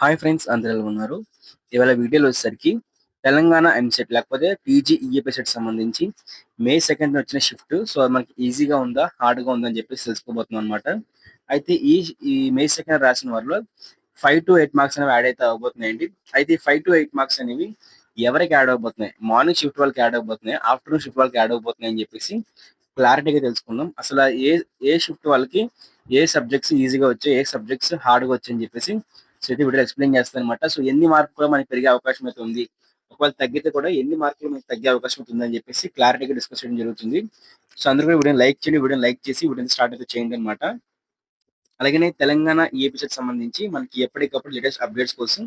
Hi friends అందరూ ఉన్నారు? ఇవాళ వీడియోలో వచ్చేసరికి తెలంగాణ ఎంసెట్ లేకపోతే పీజీ ఈఏపీ సెట్ సంబంధించి మే సెకండ్ వచ్చిన షిఫ్ట్ సో అది మనకి ఈజీగా ఉందా హార్డ్గా ఉందా అని చెప్పేసి తెలుసుకోబోతున్నాం అనమాట అయితే ఈ ఈ మే సెకండ్ రాసిన వారిలో ఫైవ్ టు ఎయిట్ మార్క్స్ అనేవి యాడ్ అయితే అవ్వబోతున్నాయండి. అయితే ఈ ఫైవ్ టు ఎయిట్ మార్క్స్ అనేవి ఎవరికి యాడ్ అవ్వబోతున్నాయి? మార్నింగ్ షిఫ్ట్ వాళ్ళకి యాడ్ అవ్వబోతున్నాయి ఆఫ్టర్నూన్ షిఫ్ట్ వాళ్ళకి యాడ్ అవ్వబోతున్నాయి అని చెప్పేసి క్లారిటీగా తెలుసుకుందాం. అసలు ఏ ఏ షిఫ్ట్ వాళ్ళకి ఏ సబ్జెక్ట్స్ ఈజీగా వచ్చాయి ఏ సబ్జెక్ట్స్ హార్డ్గా వచ్చాయని చెప్పేసి అయితే వీడియో ఎక్స్ప్లెయిన్ చేస్తాను అనమాట సో ఎన్ని మార్కులు కూడా మనకి పెరిగే అవకాశం అయితే ఉంది. ఒకవేళ తగ్గితే కూడా ఎన్ని మార్కులు మనకి తగ్గే అవకాశం ఉంటుంది అని చెప్పేసి క్లారిటీగా డిస్కస్ చేయడం జరుగుతుంది. సో అందరూ కూడా వీడియోని లైక్ చేయండి వీడియోని లైక్ చేసి వీడియోని స్టార్ట్ అయితే చేయండి అనమాట అలాగే తెలంగాణ ఈ ఎపిసోడ్ సంబంధించి మనకి ఎప్పటికప్పుడు లేటెస్ట్ అప్డేట్స్ కోసం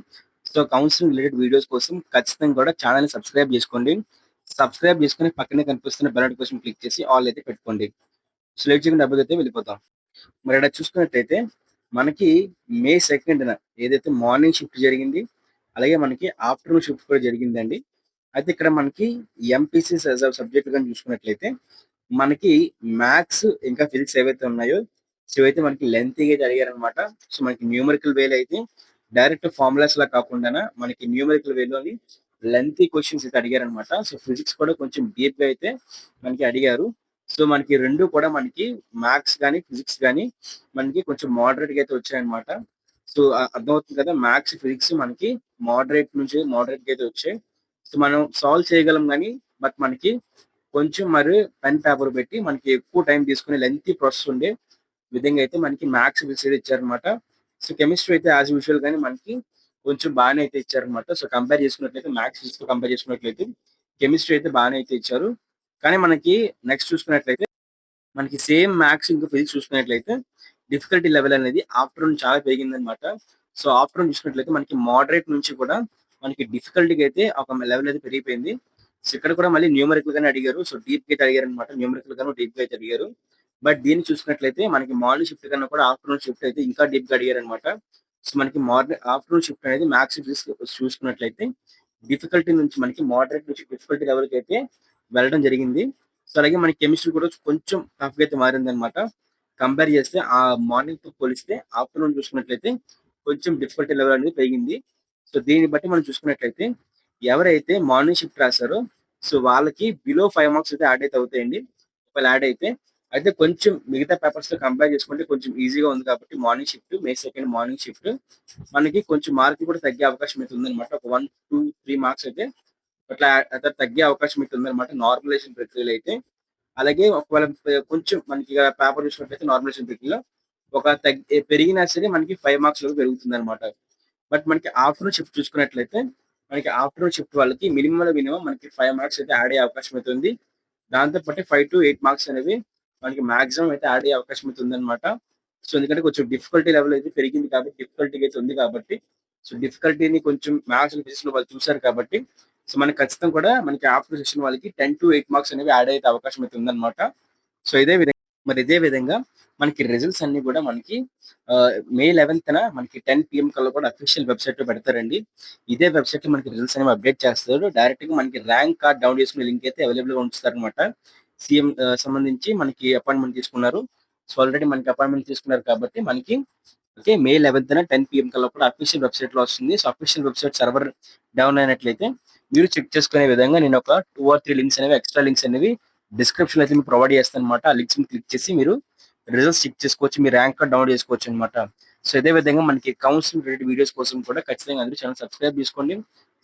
సో కౌన్సిలింగ్ రిలేటెడ్ వీడియోస్ కోసం ఖచ్చితంగా కూడా ఛానల్ని సబ్స్క్రైబ్ చేసుకోండి. సబ్స్క్రైబ్ చేసుకుని పక్కనే కనిపిస్తున్న బెల్ కోసం క్లిక్ చేసి ఆల్ అయితే పెట్టుకోండి. సో లేట్ చేయకుండా డబ్బులు అయితే వెళ్ళిపోతాం. మరి ఇక్కడ చూసుకున్నట్టయితే మనకి మే సెకండ్న ఏదైతే మార్నింగ్ షిఫ్ట్ జరిగింది అలాగే మనకి ఆఫ్టర్నూన్ షిఫ్ట్ కూడా జరిగిందండి. అయితే ఇక్కడ మనకి ఎంపీసీ సబ్జెక్ట్ కానీ చూసుకున్నట్లయితే మనకి మ్యాథ్స్ ఇంకా ఫిజిక్స్ ఏవైతే ఉన్నాయో సో ఇవైతే మనకి లెంతీగా అయితే అడిగారు అనమాట సో మనకి న్యూమరికల్ వేలో అయితే డైరెక్ట్ ఫార్ములాస్ లా కాకుండా మనకి న్యూమరికల్ వేలోని లెంతీ క్వశ్చన్స్ అయితే అడిగారనమాట సో ఫిజిక్స్ కూడా కొంచెం డీప్గా అయితే మనకి అడిగారు. సో మనకి రెండు కూడా మనకి మ్యాథ్స్ కానీ ఫిజిక్స్ కానీ మనకి కొంచెం మోడరేట్గా అయితే వచ్చాయన్నమాట. సో అర్థమవుతుంది కదా మ్యాథ్స్ ఫిజిక్స్ మనకి మోడరేట్ నుంచి మోడరేట్ అయితే వచ్చాయి. సో మనం సాల్వ్ చేయగలం కానీ బట్ మనకి కొంచెం మరి పెన్ పేపర్ పెట్టి మనకి ఎక్కువ టైం తీసుకునే లెంతీ ప్రాసెస్ ఉండే విధంగా అయితే మనకి మ్యాథ్స్ ఫిజిక్స్ అయితే ఇచ్చారనమాట సో కెమిస్ట్రీ అయితే యాజ్ యూజువల్ గానీ మనకి కొంచెం బాగానే అయితే ఇచ్చారనమాట సో కంపేర్ చేసుకున్నట్లయితే మ్యాథ్స్ ఫిజిక్స్తో కంపేర్ చేసుకున్నట్లయితే కెమిస్ట్రీ అయితే బాగానే అయితే ఇచ్చారు. కానీ మనకి నెక్స్ట్ చూసుకున్నట్లయితే మనకి సేమ్ మ్యాథ్స్ ఇంకా ఫిజిక్స్ చూసుకున్నట్లయితే డిఫికల్టీ లెవెల్ అనేది ఆఫ్టర్నూన్ చాలా పెరిగింది అనమాట సో ఆఫ్టర్నూన్ చూసుకున్నట్లయితే మనకి మోడరేట్ నుంచి కూడా మనకి డిఫికల్టీగా అయితే ఒక లెవెల్ అయితే పెరిగిపోయింది. సో ఇక్కడ కూడా మళ్ళీ న్యూమరికల్ గానే అడిగారు. సో డీప్గా అయితే అడిగారు అనమాట న్యూమరికల్ గాను డీప్గా అయితే అడిగారు. బట్ దీన్ని చూసుకున్నట్లయితే మనకి మార్నింగ్ షిఫ్ట్ కన్నా కూడా ఆఫ్టర్నూన్ షిఫ్ట్ అయితే ఇంకా డీప్గా అడిగారు అనమాట సో మనకి మార్నింగ్ ఆఫ్టర్నూన్ షిఫ్ట్ అనేది మ్యాథ్స్ చూసుకున్నట్లయితే డిఫికల్టీ నుంచి మనకి మోడరేట్ నుంచి డిఫికల్టీ లెవెల్కి అయితే వెళ్ళడం జరిగింది. సో అలాగే మనకి కెమిస్ట్రీ కూడా కొంచెం టఫ్గా అయితే మారింది అనమాట కంపేర్ చేస్తే ఆ మార్నింగ్తో పోలిస్తే ఆఫ్టర్నూన్ చూసుకున్నట్లయితే కొంచెం డిఫికల్టీ లెవెల్ అనేది పెరిగింది. సో దీన్ని బట్టి మనం చూసుకున్నట్లయితే ఎవరైతే మార్నింగ్ షిఫ్ట్ రాశారో సో వాళ్ళకి బిలో ఫైవ్ మార్క్స్ అయితే యాడ్ అయితే అవుతాయండి. ఒకవేళ యాడ్ అయితే అయితే కొంచెం మిగతా పేపర్స్తో కంపేర్ చేసుకుంటే కొంచెం ఈజీగా ఉంది కాబట్టి morning shift May second morning shift మనకి కొంచెం మార్క్ కూడా తగ్గే అవకాశం అయితే ఉందన్నమాట. ఒక వన్ టూ త్రీ మార్క్స్ అయితే అట్లా తగ్గే అవకాశం అయితే ఉందన్నమాట. నార్మలైజేషన్ ప్రక్రియలో అయితే. అలాగే ఒకవేళ కొంచెం మనకి పేపర్ చూసినట్లయితే నార్మలైజేషన్ ప్రక్రియలో ఒక తగ్గి పెరిగినా సరే మనకి ఫైవ్ మార్క్స్ లోపు పెరుగుతుంది అనమాట బట్ మనకి ఆఫ్టర్నూన్ షిఫ్ట్ చూసుకున్నట్లయితే మనకి ఆఫ్టర్నూన్ షిఫ్ట్ వాళ్ళకి మినిమం మినిమం మనకి ఫైవ్ మార్క్స్ అయితే యాడ్ అయ్యే అవకాశం అవుతుంది దాంతో పాటు ఫైవ్ టు ఎయిట్ మార్క్స్ అనేవి మనకి మాక్సిమం అయితే యాడ్ అయ్యే అవకాశం అవుతుంది అనమాట సో ఎందుకంటే కొంచెం డిఫికల్టీ లెవెల్ అయితే పెరిగింది కాబట్టి డిఫికల్టీ అయితే ఉంది కాబట్టి సో డిఫికల్టీని కొంచెం మ్యాథ్స్ ఫిజిక్స్లో వాళ్ళు చూసారు కాబట్టి సో మనకి ఖచ్చితంగా కూడా మనకి ఆఫ్టర్ సెషన్ వాళ్ళకి టెన్ టు ఎయిట్ మార్క్స్ అనేవి యాడ్ అయ్యే అవకాశం అయితే ఉందన్నమాట. సో ఇదే విధంగా మరి ఇదే విధంగా మనకి రిజల్ట్స్ అన్ని కూడా మనకి మే లెవెన్త్ మనకి టెన్ పిఎం కల్లా కూడా అఫీషియల్ వెబ్సైట్లో పెడతారండి. ఇదే వెబ్సైట్లో మనకి రిజల్ట్స్ అనేవి అప్డేట్ చేస్తారు. డైరెక్ట్గా మనకి ర్యాంక్ కార్డ్ డౌన్ చేసుకునే లింక్ అయితే అవైలబుల్గా ఉంచుతారు అనమాట సీఎం సంబంధించి మనకి అపాయింట్మెంట్ తీసుకున్నారు. సో ఆల్రెడీ మనకి అపాయింట్మెంట్ తీసుకున్నారు కాబట్టి మనకి okay May eleventh ten PM కల్లా కూడా అఫీషియల్ వెబ్సైట్లో వస్తుంది. So official website server down అయినట్లయితే మీరు చెక్ చేసుకునే విధంగా నేను ఒక టూ ఆర్ త్రీ లింక్స్ అనేవి ఎక్స్ట్రా లింక్స్ అనేవి డిస్క్రిప్షన్ అయితే మీకు ప్రొవైడ్ చేస్తాను అనమాట ఆ లింక్స్ క్లిక్ చేసి మీరు రిజల్ట్స్ చెక్ చేసుకోవచ్చు మీ ర్యాంక్ కార్డ్ డౌన్లోడ్ చేసుకోవచ్చు అనమాట సో ఇదే విధంగా మనకి కౌన్సిలింగ్ రిలేటెడ్ వీడియోస్ కోసం కూడా ఖచ్చితంగా అందరూ ఛానల్ సబ్స్క్రైబ్ చేసుకోండి.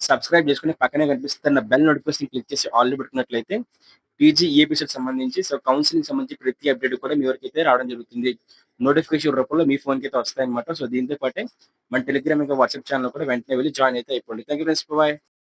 సబ్స్క్రైబ్ చేసుకుని పక్కనే కనిపిస్తున్న బెల్ నోటిఫికేషన్ క్లిక్ చేసి ఆల్రెడీ పెట్టుకున్నట్లయితే పీజీ ఏపీసీకి సంబంధించి సో కౌన్సిలింగ్ సంబంధించి ప్రతి అప్డేట్ కూడా మీ వరకు అయితే రావడం జరుగుతుంది. నోటిఫికేషన్ రూపంలో మీ ఫోన్కి అయితే వస్తాయన్నమాట. సో దీంతో పాటే మన టెలిగ్రామ్ ఇంకా వాట్సాప్ ఛానల్ కూడా వెంటనే వెళ్ళి జాయిన్ అయితే అయిపోండి. Thank you friends bye